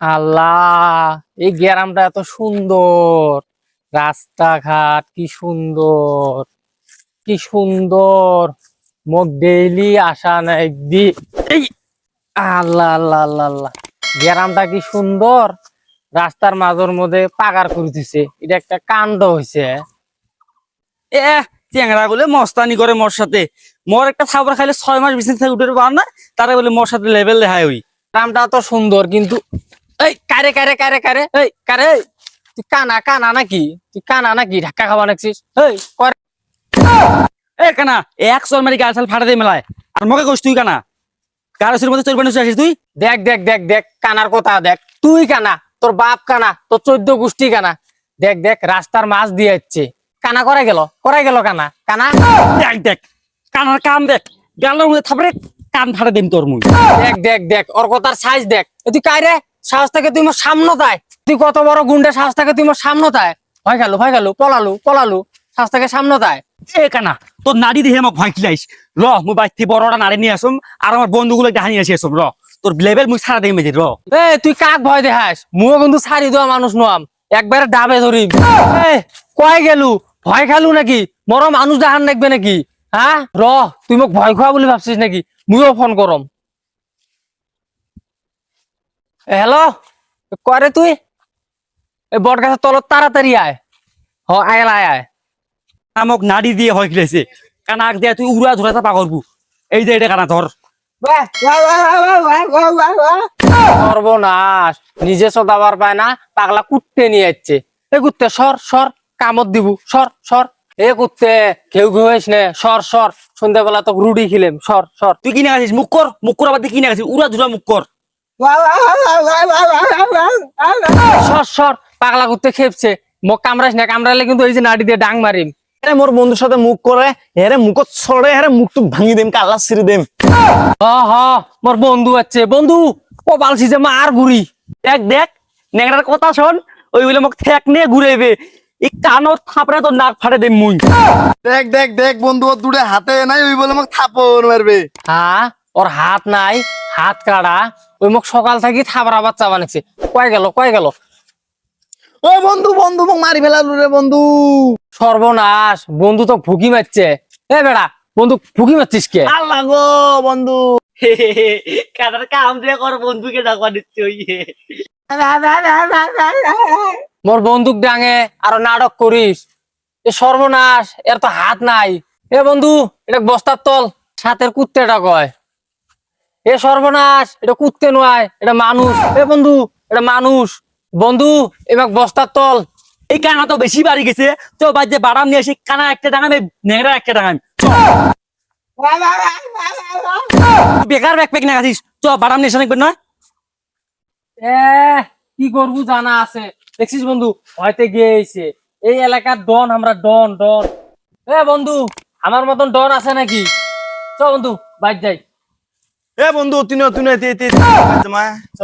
আল্লাহ এই গ্রামটা এত সুন্দর। রাস্তাঘাট কি সুন্দর কি সুন্দর। মোক ডেইলি আসা না একদিন এই আল্লাহ আল্লাহ আল্লাহ আল্লাহ। গ্রামটা কি সুন্দর? রাস্তার মাঝের মধ্যে পাগার করে দিছে। এটা একটা কাণ্ড হয়েছে এ চেংরা বলে মস্তানি করে মোর সাথে। মোর একটা খাবার খাইলে ছয় মাস বিছানা থেকে উঠে পার না তারা বলে মোর সাথে লেভেল দেখায় ওই। গ্রামটা তো সুন্দর কিন্তু এই কারে কারে কারে কারে? এই কারে তুই কানা কানা নাকি? তুই কানা নাকি? ধাক্কা খাওয়া নাকছিস এই করে। এ কানা এক চল মারি গাল ফাটা দিয়ে মেলায়। আর মকে কইস তুই কানা? গাড়ির মধ্যে চোর বানিয়ে আসিস তুই? দেখ দেখ দেখ দেখ কানার কথা দেখ। তুই কানা তোর বাপ কানা তোর চোদ্দ গোষ্ঠী কানা। দেখ দেখ রাস্তার মাছ দিয়ে যাচ্ছে কানা করে গেল করে গেল কানা। কানা? দেখ দেখ কানার কান দেখ। গালের মধ্যে থাপড়ে কান ফাটা দিম তোর মুখ দেখ দেখ দেখ ওর কথার সাইজ দেখ। তুই কাই রে? সাহস থেকে তুই মোর সামনে তাই তুই কত বড় গুন্ডে সাহস থেকে তুই মোর সামনে তাই ভয় গেল ভয় গেল পলালু পলালু। সাহস থেকে সামনে তাই এ কানা তোর আমাকে ভয় খিলাইস র মুই বাইতে বড়টা নাড়ি নিয়ে আসুম আর আমার বন্ধুগুলো ডাহানি আসি আসুম র। তোর লেভেল মুই সারা মেজি র। এ তুই কাক ভয় দেখাস? মুও কিন্তু ছাড়ি দেওয়া মানুষ নম একবারে ডাবে ধরিম। এ কয় গেলু? ভয় খালু নাকি? মর মানুষ দেখান দেখবে নাকি? হ্যাঁ? র তুই মোক ভয় খোয়া বলে ভাবছিস নাকি? মুইও ফোন করম হ্যালো করে তুই? এই বট গাছের তলত তাড়াতাড়ি আয়। হ আয় আয় আমাক নাড়ি দিয়ে ভয় খিলাইছে কানাক দিয়ে তুই উড়া ধরা চাপা করবু এই যে এটা কানা ধর। সর্বনাশ। নিজে সদাবার পায় না পাগলা কুত্তে নিয়ে যাচ্ছে এ কুত্তে সর সর কামত দিব। সর সর। এ কুত্তে কেউ কেউ হইস নে। সর সর। সন্ধ্যাবেলা তো রুটি খিলেম। সর সর। তুই কিনে গেছিস মুখ কর। মুখ কর আবার কিনে গেছিস উড়া ধুরা মুখ কর। সর সর পাগলা কুত্তে খেপছে। মোক কামড়াইস না কামড়াইলে কিন্তু এই যে নাড়ি দিয়ে ডাং মারিম। এরে মোর বন্ধুর সাথে মুখ করে হেরে মুখত ছড়ে হেরে মুখটু ভাঙি দেম কাল্লা ছিড়ে দেম। হ হ মোর বন্ধু আছে। বন্ধু ও বালছি যে মার বুড়ি দেখ দেখ নেংরার কথা শোন ওই বলে মোক ঠেক নিয়ে ঘুরেবে এই কানত থাপড়ে তোর নাক ফাটে দে মুই। দেখ দেখ দেখ বন্ধু ওর দুটো হাতে নাই ওই বলে আমাকে থাপন মারবে। হ্যাঁ ওর হাত নাই হাত কাড়া। ওই মোক সকাল থাকি থাবড়া বাচ্চা বানাইছে কয় গেল কয় গেল? ও বন্ধু বন্ধু মোক মারি ফেলালু রে বন্ধু। সর্বনাশ বন্ধু তো ফুকি মারছে। এ বেড়া বন্ধু ফুকি মারছিস কে? আল্লাহ গো বন্ধু। কাদার কাম দিয়ে কর বন্ধুকে ডাকা দিচ্ছে ওই মোর বন্দুক ডাঙে আর নাটক করিস। এ সর্বনাশ এর তো হাত নাই। এ বন্ধু এটা বস্তার তল সাতের কুত্তেটা কয়? এ সর্বনাশ, এটা কুত্তে নয়, এটা মানুষ। এ বন্ধু, এটা মানুষ। বন্ধু, এবার বস্তার তল। এই কানা তো বেশি বাড়ি গেছে। তো বাদ যে বাড়াম নিয়ে এসে কানা একটা ডাঙামে নেংরা একটা ডাঙাম বেকার ব্যাগ প্যাক না গেছিস চ বাড়াম নিয়ে নাকবেন না? কি করব জানা আছে। দেখছিস বন্ধু, হয়তো গিয়েছে এই এলাকার ডন, আমরা ডন ডন। এ বন্ধু, আমার মতন ডন আছে নাকি? চ বন্ধু বাইর যাই। এ বন্ধু তুই তুই চ